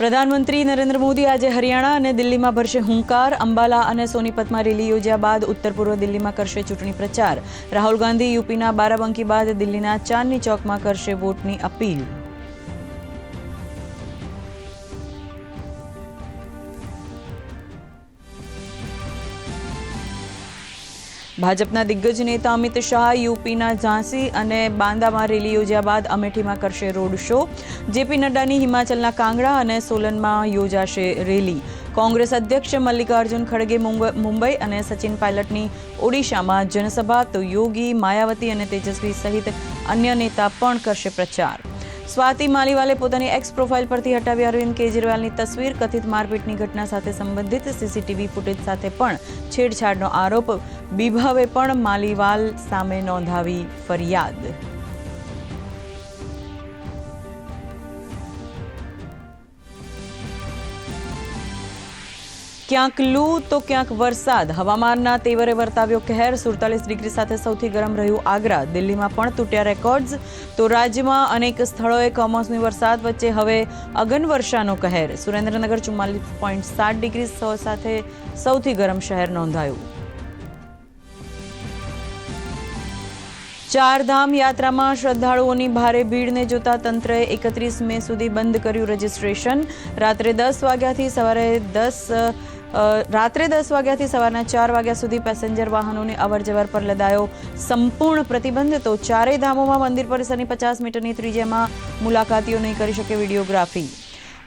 પ્રધાનમંત્રી નરેન્દ્ર મોદી આજે હરિયાણા અને દિલ્હીમાં ભરશે હુંકાર. અંબાલા અને સોનીપતમાં રેલી યોજ્યા બાદ ઉત્તર પૂર્વ દિલ્હીમાં કરશે ચૂંટણી પ્રચાર. રાહુલ ગાંધી યુપીના બારાબંકી બાદ દિલ્હીના ચાંદની ચોકમાં કરશે વોટની અપીલ. ભાજપના દિગ્ગજ નેતા અમિત શાહ યુપીના ઝાંસી અને બાંદામાં રેલી યોજ્યા બાદ અમેઠીમાં કરશે રોડ શો. જેપી નડ્ડાની હિમાચલના કાંગડા અને સોલનમાં યોજાશે રેલી. કોંગ્રેસ અધ્યક્ષ મલ્લિકાર્જુન ખડગે મુંબ- મુંબઈ અને સચિન પાયલટની ઓડિશામાં જનસભા, તો યોગી, માયાવતી અને તેજસ્વી સહિત અન્ય નેતા પણ કરશે પ્રચાર. સ્વાતિ માલીવાલે પોતાની એક્સ પ્રોફાઇલ પરથી હટાવી અરવિંદ કેજરીવાલની તસવીર, કથિત મારપીટની ઘટના સાથે સંબંધિત સીસીટીવી ફૂટેજ સાથે પણ છેડછાડનો આરોપ. બીભાવે પણ માલીવાલ સામે નોંધાવી ફરિયાદ. ક્યાંક લૂ, તો ક્યાંક વરસાદ. હવામાનના તેવરે વર્તાવ્યો કહેર. સુડતાલીસ ડિગ્રી સાથે સૌથી ગરમ રહ્યું આગ્રા. દિલ્હીમાં પણ તૂટ્યા રેકોર્ડ્સ. તો રાજ્યમાં અનેક સ્થળોએ કમોસમી વરસાદ વચ્ચે હવે અગનવર્ષાનો કહેર. સુરેન્દ્રનગર ચુમ્માલીસ પોઈન્ટ સાત ડિગ્રી સાથે સૌથી ગરમ શહેર નોંધાયું. ચારધામ યાત્રામાં શ્રદ્ધાળુઓની ભારે ભીડને જોતા તંત્રએ એકત્રીસ મે સુધી બંધ કર્યું રજીસ્ટ્રેશન. રાત્રે દસ વાગ્યાથી સવારે દસ રાત્રે દસ વાગ્યાથી સવારના ચાર વાગ્યા સુધી પેસેન્જર વાહનોની અવરજવર પર લદાયો સંપૂર્ણ પ્રતિબંધ. તો ચારેય ધામોમાં મંદિર પરિસરની પચાસ મીટરની ત્રિજ્યામાં મુલાકાતીઓ નહીં કરી શકે વિડીયોગ્રાફી.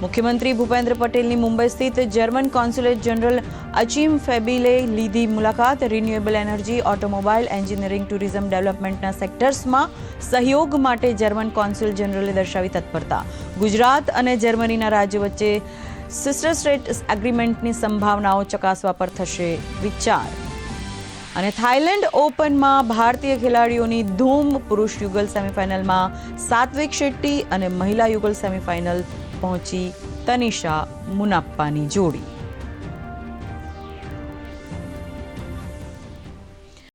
મુખ્યમંત્રી ભૂપેન્દ્ર પટેલની મુંબઈ સ્થિત જર્મન કોન્સ્યુલેટ જનરલ અચીમ ફેબિલે લીધી મુલાકાત. Renewable energy, automobile, engineering, tourism ડેવલપમેન્ટના સેક્ટર્સમાં સહયોગ માટે જર્મન કોન્સ્યુલ જનરલે દર્શાવી તત્પરતા. ગુજરાત અને જર્મનીના રાજ્યો વચ્ચે સિસ્ટર સ્ટેટ એગ્રીમેન્ટની સંભાવનાઓ ચકાસવા પર થશે વિચાર. અને થાઇલેન્ડ ઓપનમાં ભારતીય ખેલાડીઓની ધૂમ પુરુષ યુગલ સેમીફાઇનલમાં સાત્વિક શેટ્ટી અને મહિલા યુગલ સેમીફાઇનલ પહોંચી તનિષા મુનાપ્પાની જોડી.